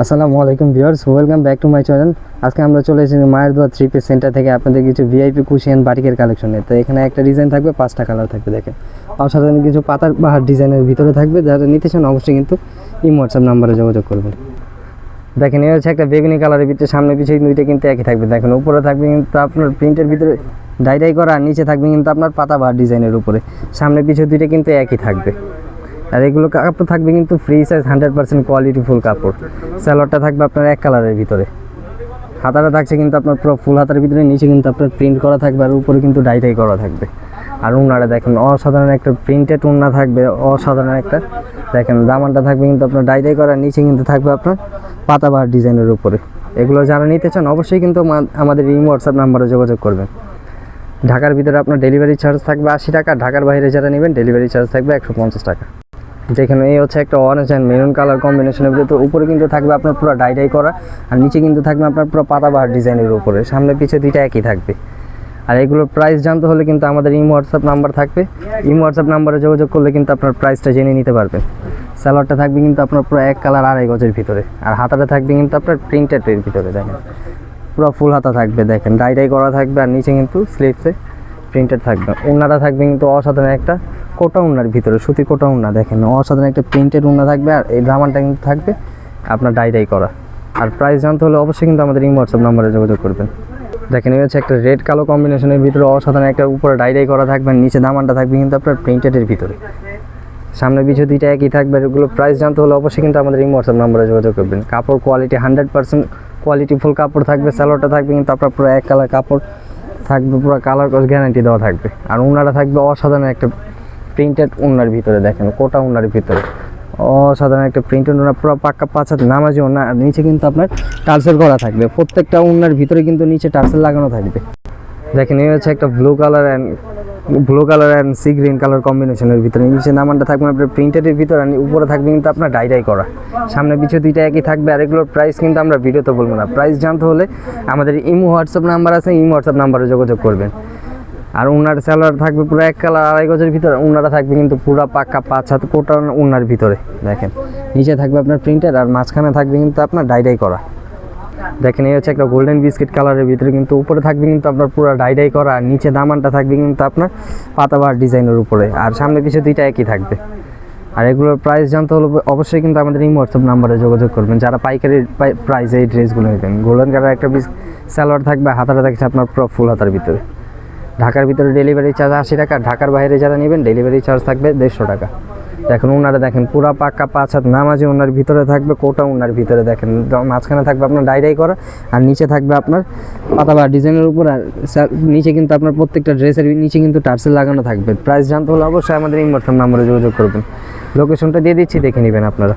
আসসালামু আলাইকুম viewers welcome back to my channel আজকে আমরা চলে এসেছি মায়ের দোয়া থ্রি পিস সেন্টার থেকে আপনাদের কিছু ভিআইপি কুশিয়ান বাটিকের কালেকশনে তো এখানে একটা ডিজাইন থাকবে, পাঁচটা কালার থাকবে, দেখেন। অসাধারণ কিছু পাতার বাহার ডিজাইনের ভিতরে থাকবে, যারা নিতে চান অবশ্যই কিন্তু এই হোয়াটসঅ্যাপ নাম্বারে যোগাযোগ করবেন। দেখেন, এই হচ্ছে একটা বেগুনি কালারের ভিতরে সামনে পিছিয়ে দুইটা কিন্তু একই থাকবে। দেখেন, উপরে থাকবে কিন্তু আপনার প্রিন্টের ভিতরে ডাইডাই করা, আর নিচে থাকবে কিন্তু আপনার পাতা বাহার ডিজাইনের উপরে। সামনে পিছিয়ে দুইটা কিন্তু একই থাকবে। আর এগুলো কাপড় থাকবে কিন্তু free size hundred percent quality full কাপড়। স্যালোয়ারটা থাকবে আপনার এক কালারের ভিতরে। হাতাটা থাকছে কিন্তু আপনার পুরো ফুল হাতার ভিতরে, নিচে কিন্তু আপনার প্রিন্ট করা থাকবে আর উপরে কিন্তু ডাইটাই করা থাকবে। আর উন্নাটা দেখেন, অসাধারণ একটা প্রিন্টেড উন্না থাকবে, অসাধারণ একটা। দেখেন, দামানটা থাকবে কিন্তু আপনার ডাইটাই করা, নিচে কিন্তু থাকবে আপনার পাতাবার ডিজাইনের উপরে। এগুলো যারা নিতে চান, অবশ্যই কিন্তু আমা- আমাদের এই হোয়াটসঅ্যাপ নাম্বারে যোগাযোগ করবেন। ঢাকার ভিতরে আপনার ডেলিভারি চার্জ থাকবে আশি টাকা, ঢাকার বাইরে যারা নেবেন ডেলিভারি চার্জ থাকবে একশো পঞ্চাশ টাকা। যেখানে এই হচ্ছে একটা অরেঞ্জ অ্যান্ড মেরুন কালার কম্বিনেশনের ভিতরে, উপরে কিন্তু থাকবে আপনার পুরো ডাইডাই করা, আর নিচে কিন্তু থাকবে আপনার পুরো পাতাবাহার ডিজাইনের উপরে। সামনে পিছে দুইটা একই থাকবে। আর এগুলোর প্রাইস জানতে হলে কিন্তু আমাদের ইম হোয়াটসঅ্যাপ নাম্বার থাকবে। ইম হোয়াটসঅ্যাপ নাম্বারে যোগাযোগ করলে কিন্তু আপনার প্রাইসটা জেনে নিতে পারবেন স্যালাডটা থাকবে কিন্তু আপনার পুরো এক কালার আড়াই গজের ভিতরে। আর হাতাটা থাকবে কিন্তু আপনার প্রিন্টেডের ভিতরে, দেখেন। পুরো ফুল হাতা থাকবে, দেখেন। ডাইডাই করা থাকবে, আর নিচে কিন্তু স্লিপসে প্রিন্টেড থাকবে। উন্নাটা থাকবে কিন্তু অসাধারণ একটা। কোটা উন্নার ভিতরে সুতি কোটা উন্না দেখেন। অসাধারণ একটা প্রিন্টেড উন্না থাকবে আর এই ড্রামানটা কিন্তু থাকবে আপনার ডাইডাই করা। আর প্রাইস জানতে হলে অবশ্যই কিন্তু আমাদের ইম হোয়াটসঅ্যাপ নাম্বারে যোগাযোগ করবেন। দেখেন, এই হচ্ছে একটা রেড কালো কম্বিনেশনের ভিতরে অসাধারণ একটা উপরে ডাইডাই করা থাকবে নিচে দামানটা থাকবে কিন্তু আপনার প্রিন্টেডের ভিতরে। সামনে পিছু দুইটা একই থাকবে এগুলো প্রাইস জানতে হলে অবশ্যই কিন্তু আমাদের এই হোয়াটসঅ্যাপ নাম্বারে যোগাযোগ করবেন। কাপড় quality hundred percent quality full কাপড় থাকবে স্যালোটা থাকবে কিন্তু আপনার পুরো এক কালার কাপড় থাকবে, পুরো কালার গ্যারান্টি দেওয়া থাকবে। আর উন্নাটা থাকবে অসাধারণ একটা প্রিন্টেড উন্নার ভিতরে দেখেন, কোটা উন্নার ভিতরে। অসাধারণ একটা প্রিন্টেড উন্না পুরো পাক্কা পাঁচাত নামাজি উন্না আর নিচে কিন্তু আপনার টার্সেল করা থাকবে। প্রত্যেকটা উন্নার ভিতরে কিন্তু নিচে টার্সেল লাগানো থাকবে। দেখেন, এই হচ্ছে একটা blue colour and blue colour and sea green colour কম্বিনেশনের ভিতরে। নিচে নামানটা থাকবে আপনার প্রিন্টেডের ভিতরে, আর উপরে থাকবে কিন্তু আপনার ডাইডাই করা। সামনে পিছু দুইটা একই থাকবে, আর এগুলোর প্রাইস কিন্তু আমরা ভিডিওতে বলব না। প্রাইস জানতে হলে আমাদের ইমো হোয়াটসঅ্যাপ নাম্বার আছে, ইমো হোয়াটসঅ্যাপ নাম্বারে যোগাযোগ করবেন। আর উনার স্যালোয়ার থাকবে পুরো এক কালার আড়াই গজের ভিতরে, উনারা থাকবে কিন্তু পুরো পাক্কা পাঁচ হাত কোটা উনার ভিতরে, দেখেন। নিচে থাকবে আপনার প্রিন্টেড আর মাঝখানে থাকবে কিন্তু আপনার ডাইডাই করা। দেখেন, এই হচ্ছে একটা গোল্ডেন বিস্কিট কালারের ভিতরে কিন্তু উপরে থাকবে কিন্তু আপনার পুরো ডাইডাই করা, আর নিচে দামানটা থাকবে কিন্তু আপনার পাতাবার ডিজাইনের উপরে, আর সামনে পিছে দুইটা একই থাকবে। আর এগুলোর প্রাইস জানতে হলে অবশ্যই কিন্তু আমাদের এই হোয়াটসঅ্যাপ নাম্বারে যোগাযোগ করবেন। যারা পাইকারি প্রাইসে এই ড্রেসগুলো নেবেন গোল্ডেন কালার একটা পিস সালোয়ার থাকবে, হাতাটা থাকছে আপনার পুরো ফুল হাতার ভিতরে। ঢাকার ভিতরে ডেলিভারি চার্জ আশি টাকা, ঢাকার বাইরে যারা নেবেন ডেলিভারি চার্জ থাকবে দেড়শো টাকা। দেখেন ওনারা দেখেন পুরা পাক্কা পাঁচ হাত নামাজি ওনার ভিতরে থাকবে কোটা ওনার ভিতরে দেখেন মাঝখানে থাকবে আপনার ডাইডাই করা, আর নিচে থাকবে আপনার পাতাবা ডিজাইনের উপর, আর নিচে কিন্তু আপনার প্রত্যেকটা ড্রেসের নিচে কিন্তু টার্সেল লাগানো থাকবে। প্রাইস জানতে হলে অবশ্যই আমাদের হোয়াটসঅ্যাপ নাম্বারে যোগাযোগ করবেন। লোকেশনটা দিয়ে দিচ্ছি, দেখে নেবেন আপনারা।